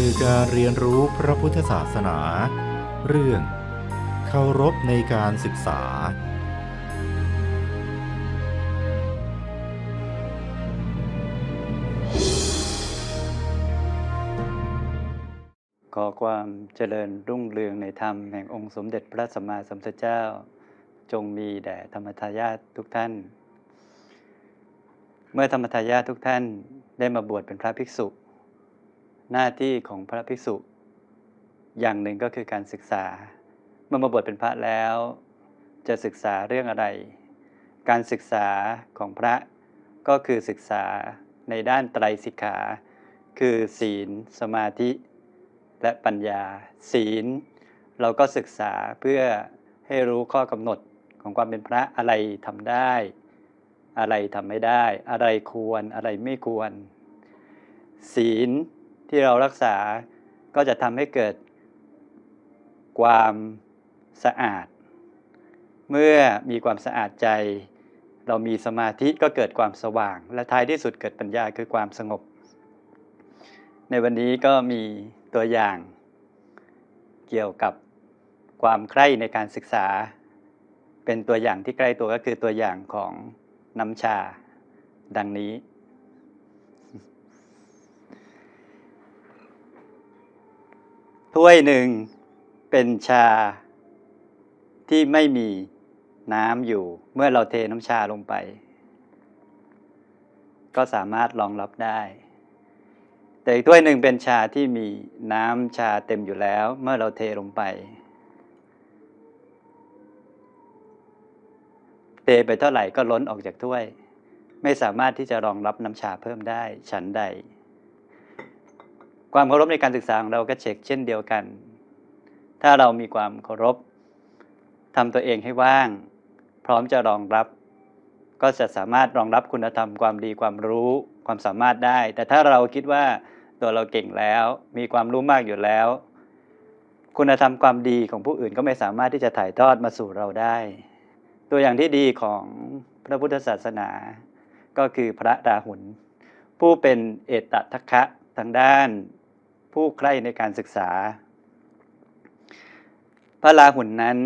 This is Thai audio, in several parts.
คือการเรียนรู้พระพุทธศาสนา เรื่องเคารพในการศึกษา ขอความเจริญรุ่งเรืองในธรรมแห่งองค์สมเด็จพระสัมมาสัมพุทธเจ้า จงมีแด่ธรรมทายาททุกท่าน เมื่อธรรมทายาททุกท่านได้มาบวชเป็นพระภิกษุ หน้าที่ของพระภิกษุ อย่างหนึ่งก็คือการศึกษา เมื่อมาบวชเป็นพระแล้ว จะศึกษาเรื่องอะไร การศึกษาของพระก็คือศึกษาในด้านไตรสิกขา คือศีล สมาธิ และปัญญา ศีล เราก็ศึกษาเพื่อให้รู้ข้อกำหนดของความเป็นพระอะไรทำได้ อะไรทำไม่ได้ อะไรควรอะไรไม่ควร ศีล ที่เรารักษาก็จะทำให้เกิดความสะอาด เมื่อมีความสะอาดใจ เรามีสมาธิก็เกิดความสว่าง และท้ายที่สุดเกิดปัญญาคือความสงบ ในวันนี้ก็มีตัวอย่างเกี่ยวกับความใคร่ในการศึกษา เป็นตัวอย่างที่ใกล้ตัวก็คือตัวอย่างของน้ำชา ดังนี้ ถ้วยหนึ่งเป็นชาที่ไม่มีน้ำอยู่ เมื่อเราเทน้ำชาลงไป ก็สามารถรองรับได้ แต่อีกถ้วยหนึ่งเป็นชาที่มีน้ำชาเต็มอยู่แล้ว เมื่อเราเทลงไป เทไปเท่าไหร่ก็ล้นออกจากถ้วย ไม่สามารถที่จะรองรับน้ำชาเพิ่มได้ ฉันใด ความเคารพในการศึกษาของเราก็เช็คเช่นเดียวกัน ถ้าเรามีความเคารพทำตัวเองให้ว่าง พร้อมจะรองรับ ก็จะสามารถรองรับคุณธรรมความดีความรู้ความสามารถได้ แต่ถ้าเราคิดว่าตัวเราเก่งแล้ว มีความรู้มากอยู่แล้ว คุณธรรมความดีของผู้อื่นก็ไม่สามารถที่จะถ่ายทอดมาสู่เราได้ ตัวอย่างที่ดีของพระพุทธศาสนา ก็คือพระราหุลผู้เป็นเอตทัคะทางด้าน ผู้ใคร่ในการศึกษา พระราหุลนั้น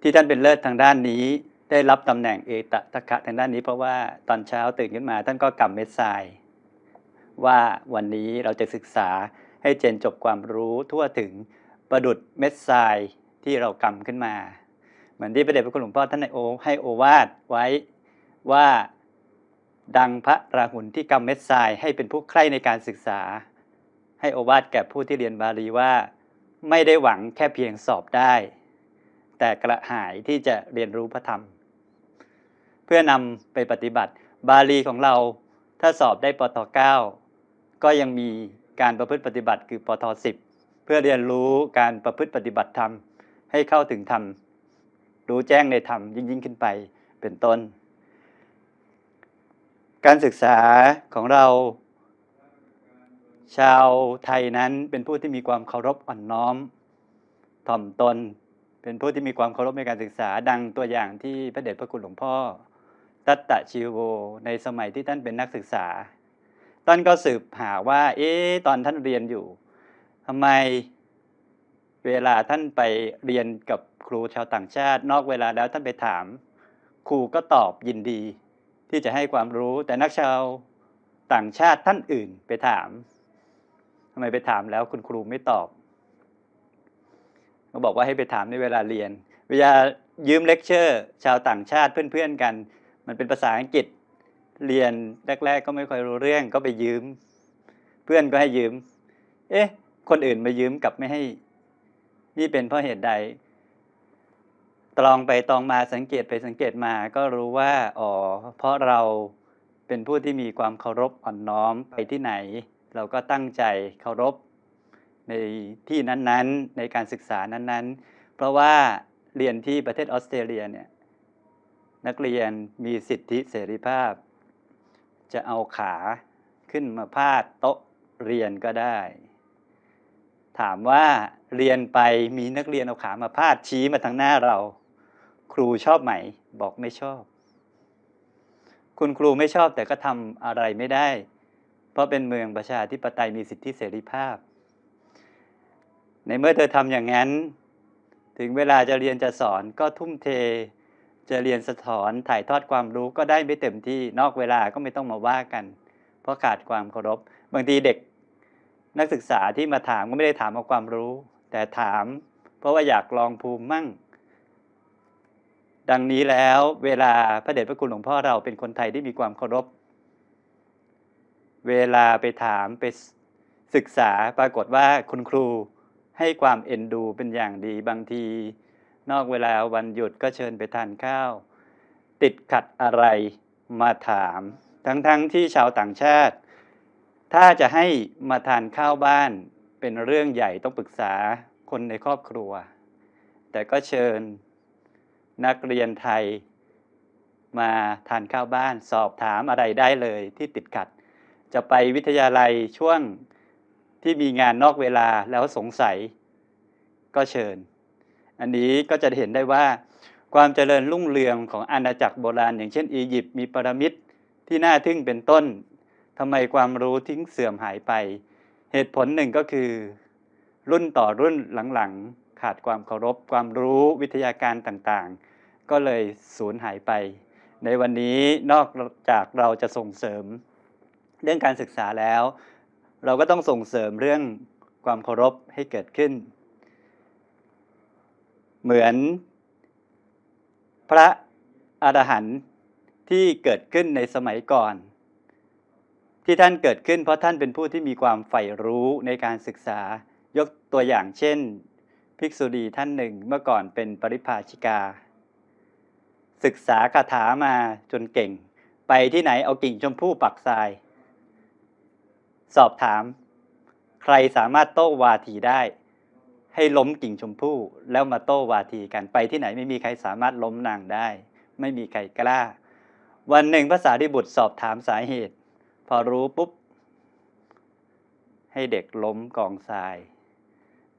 ที่ท่านเป็นเลิศทางด้านนี้ ได้รับตำแหน่งเอตทัคะทางด้านนี้ เพราะว่าตอนเช้าตื่นขึ้นมา ท่านก็กำเม็ดทราย ว่าวันนี้เราจะศึกษาให้เจนจบความรู้ทั่วถึงประดุดเม็ดทรายที่เรากำขึ้นมา เหมือนที่พระเดชพระคุณหลวงพ่อท่านให้โอให้โอวาทไว้ว่า ดังพระราหุลที่กำเม็ดทรายให้เป็นผู้ใคร่ในการศึกษา ให้โอวาทแก่ผู้ที่เรียนบาลีว่า ไม่ได้หวังแค่เพียงสอบได้ แต่กระหายที่จะเรียนรู้พระธรรม เพื่อนำไปปฏิบัติบาลีของเราถ้าสอบได้ปท9ก็ยังมีการประพฤติปฏิบัติคือปท10 เพื่อเรียนรู้การประพฤติปฏิบัติธรรมให้เข้าถึงธรรมรู้แจ้งในธรรมยิ่งยิ่งขึ้นไปเป็นต้น การศึกษาของเรา ชาวไทยนั้นเป็นผู้ที่มีความเคารพอ่อนน้อม ถ่อมตน เป็นผู้ที่มีความเคารพในการศึกษาดังตัวอย่างที่พระเดชพระคุณหลวงพ่อ ตัตตะชิโวในสมัยที่ท่านเป็นนักศึกษาท่านก็สืบหาว่า เอ๊ะตอนท่านเรียนอยู่ทำไมเวลาท่านไปเรียนกับครูชาวต่างชาติ นอกเวลาแล้วท่านไปถาม ครูก็ตอบยินดี ที่จะให้ความรู้ แต่นักชาวต่างชาติท่านอื่นไปถามทำไมไปถามแล้วคุณครูไม่ตอบเขาบอกว่าให้ไปถามในเวลาเรียน เวลายืมเลคเชอร์ ชาวต่างชาติเพื่อนๆกัน มันเป็นภาษาอังกฤษเรียนแรก ๆ ก็ไม่ค่อยรู้เรื่องก็ไปยืม เพื่อนก็ให้ยืม เอ๊ะ คนอื่นมายืมกลับไม่ให้ นี่เป็นเพราะเหตุใด ตรองไปตรองมาสังเกตไปสังเกตมาก็รู้ว่าอ๋อเพราะเราเป็นผู้ที่มีความเคารพอ่อนน้อมไปที่ไหน เราก็ตั้งใจเคารพในที่นั้นๆ ในการศึกษานั้นๆ เพราะว่าเรียนที่ประเทศออสเตรเลียเนี่ยนักเรียนมีสิทธิเสรีภาพ จะเอาขาขึ้นมาพาดโต๊ะเรียนก็ได้ ถามว่าเรียนไปมีนักเรียนเอาขามาพาดชี้มาทางหน้าเรา ครูชอบไหม บอกไม่ชอบ คุณครูไม่ชอบแต่ก็ทำอะไรไม่ได้ เพราะเป็นเมืองประชาธิปไตยมีสิทธิเสรีภาพ ในเมื่อเธอทำอย่างนั้น ถึงเวลาจะเรียนจะสอนก็ทุ่มเท จะเรียนสะถอนถ่ายทอดความรู้ก็ได้ไม่เต็มที่นอกเวลาก็ไม่ต้องมาว่ากัน เพราะขาดความเคารพ บางทีเด็กนักศึกษาที่มาถามก็ไม่ได้ถามเอาความรู้ แต่ถาม เพราะว่าอยากลองภูมิมั่ง ดังนี้แล้วเวลาพระเดชพระคุณหลวงพ่อเราเป็นคนไทยที่มีความเคารพ เวลาไปถามไปศึกษาปรากฏว่าคุณครูให้ความเอ็นดูเป็นอย่างดีบางที นอกเวลาวันหยุดก็เชิญไปทานข้าว ติดขัดอะไรมาถาม ทั้งๆทที่ชาวต่างชาติ ถ้าจะให้มาทานข้าวบ้านเป็นเรื่องใหญ่ต้องปรึกษาคนในครอบครัว แต่ก็เชิญ นักเรียนไทย มาทานข้าวบ้านสอบถามอะไรได้เลยที่ติดขัด จะไปวิทยาลัยช่วงที่มีงานนอกเวลาแล้วสงสัยก็เชิญ อันนี้ก็จะเห็นได้ว่า ความเจริญรุ่งเรืองของอาณาจักรโบราณ อย่างเช่นอียิปต์มีพีระมิดที่น่าทึ่งเป็นต้นทำไมความรู้ทิ้งเสื่อมหายไป เหตุผลหนึ่งก็คือ รุ่นต่อรุ่นหลังๆ ขาดความเคารพ ความรู้วิทยาการต่างๆ ก็เลยสูญหายไป ในวันนี้นอกจากเราจะส่งเสริม เรื่องการศึกษาแล้ว เราก็ต้องส่งเสริมเรื่องความเคารพให้เกิดขึ้น เหมือน พระอรหันต์ที่เกิดขึ้นในสมัยก่อน ที่ท่านเกิดขึ้นเพราะท่านเป็นผู้ที่มีความใฝ่รู้ในการศึกษายกตัวอย่างเช่น ภิกษุณีท่านหนึ่งเมื่อก่อนเป็นปริพาชิกา ศึกษาคาถามาจนเก่ง ไปที่ไหนเอากิ่งชมพู่ปักทราย สอบถาม ใครสามารถโต้วาทีได้ ให้ล้มกิ่งชมพู่แล้วมาโต้วาทีกันไปที่ไหนไม่มีใครสามารถล้มนางได้ ไม่มีใครกล้า วันหนึ่งพระสารีบุตรสอบถามสาเหตุ พอรู้ปุ๊บ ให้เด็กล้มกองทราย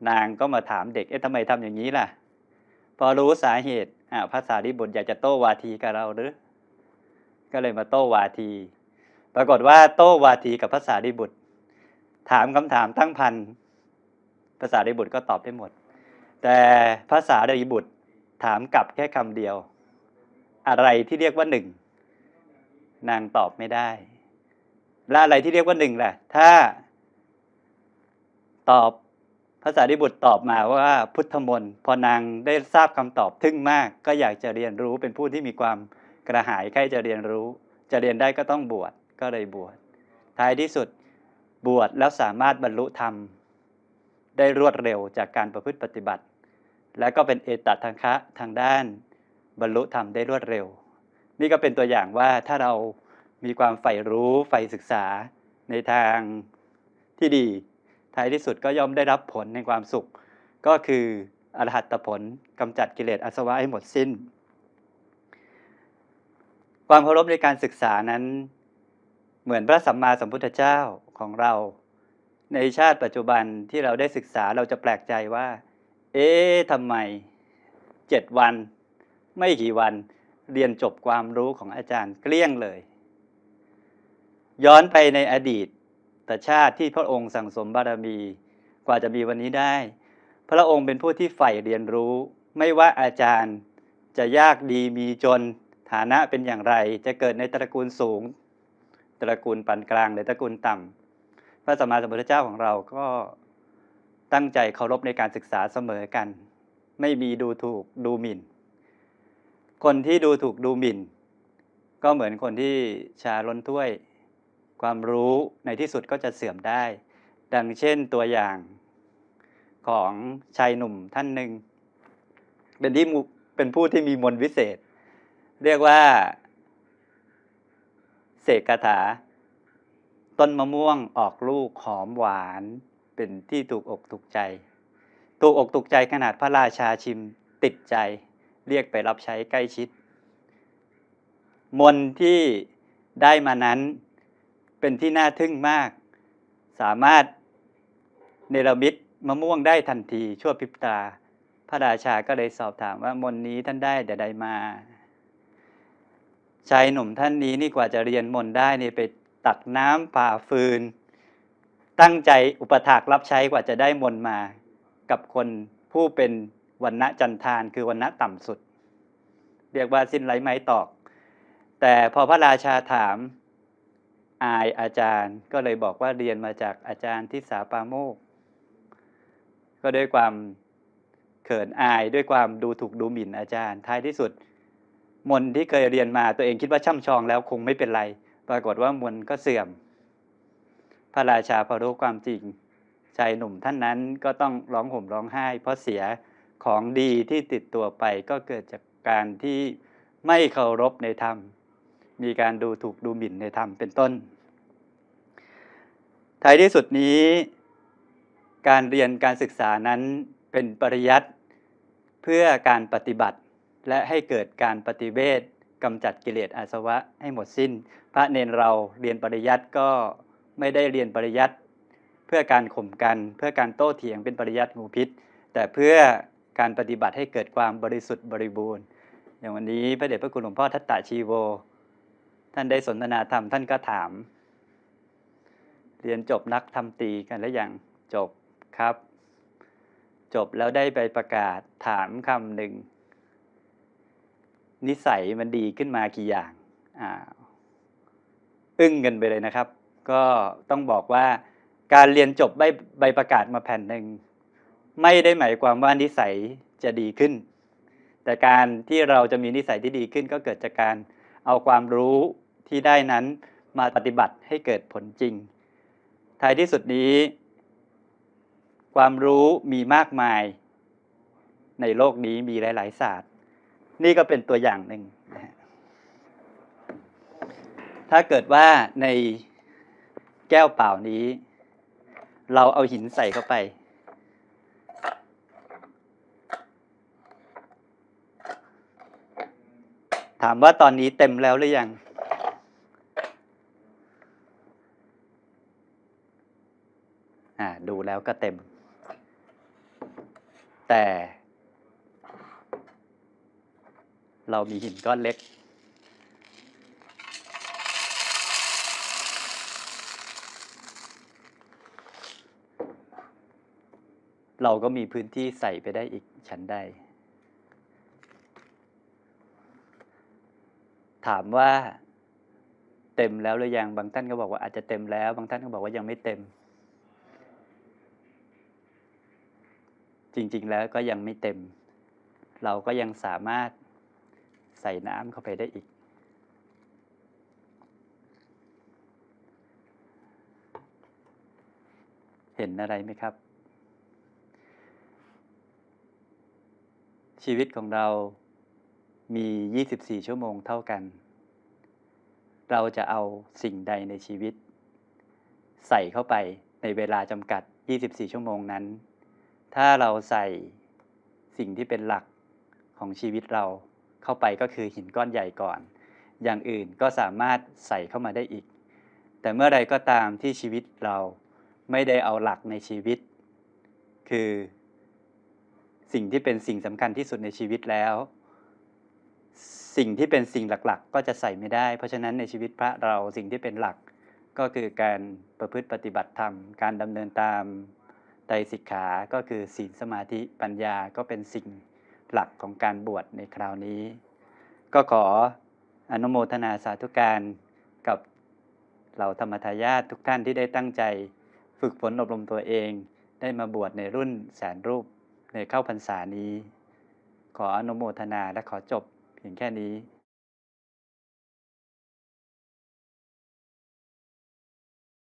นางก็มาถามเด็ก เอ๊ะทำไมทำอย่างนี้ล่ะ พอรู้สาเหตุอ่าพระสารีบุตรอยากจะโต้วาทีกับเราหรือ ก็เลยมาโต้วาที ปรากฏว่าโต้วาทีกับพระสารีบุตร ถามคำถามตั้งพันภาษารีบุตรก็ตอบได้หมด แต่ภาษารีบุตรถามกลับแค่คำเดียว อะไรที่เรียกว่าหนึ่งนางตอบไม่ได้ และอะไรที่เรียกว่าหนึ่งล่ะ ถ้า ตอบ ภาษาริบุตรตอบมาว่าพุทธมนต์พอนางได้ทราบคำตอบทึ่งมาก ก็อยากจะเรียนรู้เป็นผู้ที่มีความกระหายใครจะเรียนรู้ จะเรียนได้ก็ต้องบวชก็เลยบวชท้ายที่สุดบวชแล้วสามารถบรรลุธรรม ได้รวดเร็วจากการประพฤติปฏิบัติ และก็เป็นเอตทังคะทางด้านบรรลุธรรมได้รวดเร็ว นี่ก็เป็นตัวอย่างว่าถ้าเรามีความใฝ่รู้ใฝ่ศึกษาในทางที่ดี ท้ายที่สุดก็ย่อมได้รับผลในความสุข ก็คืออรหัตผลกำจัดกิเลสอาสวะให้หมดสิ้น ความเคารพในการศึกษานั้น เหมือนพระสัมมาสัมพุทธเจ้าของเรา ในชาติปัจจุบันที่เราได้ศึกษาเราจะแปลกใจว่า เอ๊ะทำไมเจ็ดวัน ไม่กี่วันเรียนจบความรู้ของอาจารย์เกลี้ยงเลย ย้อนไปในอดีต ต่ชาติที่พระองค์สั่งสมบารมี กว่าจะมีวันนี้ได้ พระองค์เป็นผู้ที่ใฝ่เรียนรู้ ไม่ว่าอาจารย์จะยากดีมีจนฐานะเป็นอย่างไร จะเกิดในตระกูลสูง ตระกูลปานกลางหรือตระกูลต่ำพระสัมมาสัมพุทธเจ้าของเราก็ตั้งใจเคารพในการศึกษาเสมอกัน ไม่มีดูถูกดูหมิ่น คนที่ดูถูกดูหมิ่น ก็เหมือนคนที่ชาล้นถ้วย ความรู้ในที่สุดก็จะเสื่อมได้ ดังเช่นตัวอย่างของชายหนุ่มท่านหนึ่งเป็นที่เป็นผู้ที่มีมนต์วิเศษ เรียกว่าเสกคาถา ต้นมะม่วงออกลูกหอมหวานเป็นที่ถูกอกถูกใจ ถูกอกถูกใจขนาดพระราชาชิมติดใจ เรียกไปรับใช้ใกล้ชิด มนที่ได้มานั้น เป็นที่น่าทึ่งมาก สามารถเนรมิตมะม่วงได้ทันทีชั่วพริบตา พระราชาก็เลยสอบถามว่ามนนี้ท่านได้แต่ใดมาชายหนุ่มท่านนี้นี่กว่าจะเรียนมนได้นี่ไปตักน้ำผ่าฟืน ตั้งใจอุปถากรับใช้กว่าจะได้มนมา กับคนผู้เป็นวันณะจันทานคือวันณะต่ำสุด เรียกว่าสิ้นไร้ไม้ตอก แต่พอพระราชาถาม อายอาจารย์ ก็เลยบอกว่าเรียนมาจากอาจารย์ทิสาปาโมก ก็ด้วยความเขินอายด้วยความดูถูกดูหมิ่นอาจารย์ ท้ายที่สุด มนต์ที่เคยเรียนมาตัวเองคิดว่าช่ำชองแล้วคงไม่เป็นไร ปรากฏว่ามนต์ก็เสื่อม พระราชาพอรู้ความจริงชายหนุ่มท่านนั้นก็ต้องร้องห่มร้องไห้ เพราะเสียของดีที่ติดตัวไปก็เกิดจากการที่ไม่เคารพในธรรม มีการดูถูกดูหมิ่นในธรรมเป็นต้นท้ายที่สุดนี้การเรียนการศึกษานั้นเป็นปริยัติเพื่อการปฏิบัติ และให้เกิดการปฏิเวทกำจัดกิเลสอาสวะให้หมดสิ้น พระเนนเราเรียนปริยัติก็ไม่ได้เรียนปริยัติเพื่อการข่มกันเพื่อการโต้เถียงเป็นปริยัติงูพิษ แต่เพื่อการปฏิบัติให้เกิดความบริสุทธิ์บริบูรณ์ อย่างวันนี้พระเดชพระคุณหลวงพ่อทัตตาชีโว ท่านได้สนทนาธรรมท่านก็ถาม เรียนจบนักทำตีกันแล้วยังจบครับ จบแล้วได้ไปประกาศถามคำหนึ่ง นิสัยมันดีขึ้นมากี่อย่างอ่าอึ้งกันไปเลยนะครับ ก็ต้องบอกว่าการเรียนจบใบใบประกาศมาแผ่นหนึ่งไม่ได้หมายความว่านิสัยจะดีขึ้น แต่การที่เราจะมีนิสัยที่ดีขึ้นก็เกิดจากการเอาความรู้ ที่ได้นั้นมาปฏิบัติให้เกิดผลจริง ท้ายที่สุดนี้ ความรู้มีมากมาย ในโลกนี้มีหลาย ๆ ศาสตร์ นี่ก็เป็นตัวอย่างหนึ่ง ถ้าเกิดว่าในแก้วเปล่านี้ เราเอาหินใส่เข้าไปถามว่าตอนนี้เต็มแล้วหรือยัง อ่า ดูแล้วก็เต็ม แต่ เรามีหินก้อนเล็ก เราก็มีพื้นที่ใส่ไปได้อีกชั้นใดถามว่าเต็มแล้วหรือยังบางท่านก็บอกว่าอาจจะเต็มแล้ว บางท่านก็บอกว่ายังไม่เต็ม จริง ๆ แล้วก็ยังไม่เต็ม เราก็ยังสามารถใส่น้ำเข้าไปได้อีก เห็นอะไรไหมครับ ชีวิตของเรามี 24 ชั่วโมงเท่ากัน เราจะเอาสิ่งใดในชีวิต ใส่เข้าไปในเวลาจำกัด 24 ชั่วโมงนั้น ถ้าเราใส่สิ่งที่เป็นหลักของชีวิตเราเข้าไปก็คือหินก้อนใหญ่ก่อน อย่างอื่นก็สามารถใส่เข้ามาได้อีก แต่เมื่อใดก็ตามที่ชีวิตเราไม่ได้เอาหลักในชีวิต คือสิ่งที่เป็นสิ่งสำคัญที่สุดในชีวิตแล้ว สิ่งที่เป็นสิ่งหลักๆ ก็จะใส่ไม่ได้ เพราะฉะนั้นในชีวิตพระเราสิ่งที่เป็นหลักก็คือการประพฤติปฏิบัติธรรม การดำเนินตาม ไตรสิกขาก็คือศีลสมาธิปัญญาก็เป็นสิ่งหลักของการบวชในคราวนี้ ก็ขออนุโมทนาสาธุการกับเหล่าธรรมทายาททุกท่านที่ได้ตั้งใจ ฝึกฝนอบรมตัวเอง ได้มาบวชในรุ่นแสนรูปในเข้าพรรษานี้ ขออนุโมทนาและขอจบเพียงแค่นี้